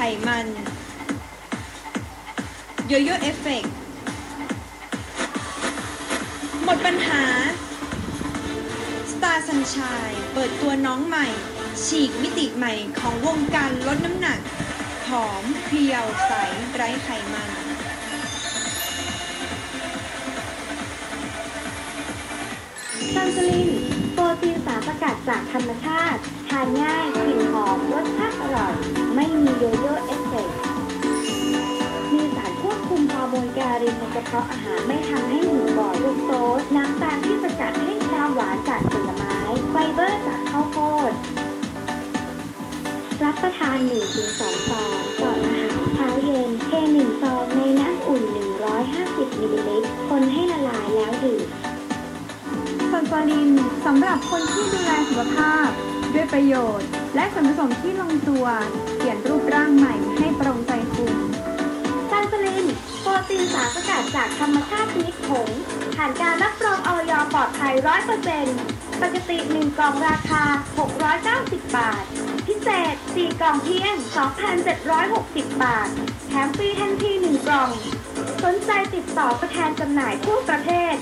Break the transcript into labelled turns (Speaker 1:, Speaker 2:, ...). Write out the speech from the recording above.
Speaker 1: ไขมันโยโย่เอฟเฟกหมดปัญหา Star Sunshine เปิดตัวน้องใหม่ ฉีกมิติใหม่ของวงการลดน้ำหนักหอมเพรียวใสไร้ไขมัน
Speaker 2: ซันสลินโปรตีนสารสกัดจากธรรมชาติ ทานง่ายกลิ่นหอมรสชาติอร่อย ไม่มีโยโย่เอฟเฟกต์มีสารควบคุมฮอร์โมนกรินในกระเพาะอาหารไม่ทำให้หิวบ่อยลูกโตสน้ำตาลที่สกัดให้ความหวานจากผลไม้ ไฟเบอร์จากข้าวโพด รับประทาน 1-2 ซองก่อนอาหารเช้าเย็นเท1ซองในน้ำอุ่น 150มิลลิลิตร คนให้ละลายแล้วดื่ม
Speaker 3: ซันฟอรินสำหรับคนที่ดูแลสุขภาพ ด้วยประโยชน์ และส่วนผสมที่ลงตัว เปลี่ยนรูปร่างใหม่ให้ตรงใจคุณ
Speaker 2: ซันสลินโปรตีนสารสกัดจากธรรมชาติชนิดผงผ่านการรับรองออยปลอดภัย100%ปกติ 1 กล่องราคา 690 บาท พิเศษ 4 กล่องเพียง 2,760 บาท แถมฟรีทันที 1 กล่อง สนใจติดต่อประแทนจำหน่ายทั่วประเทศ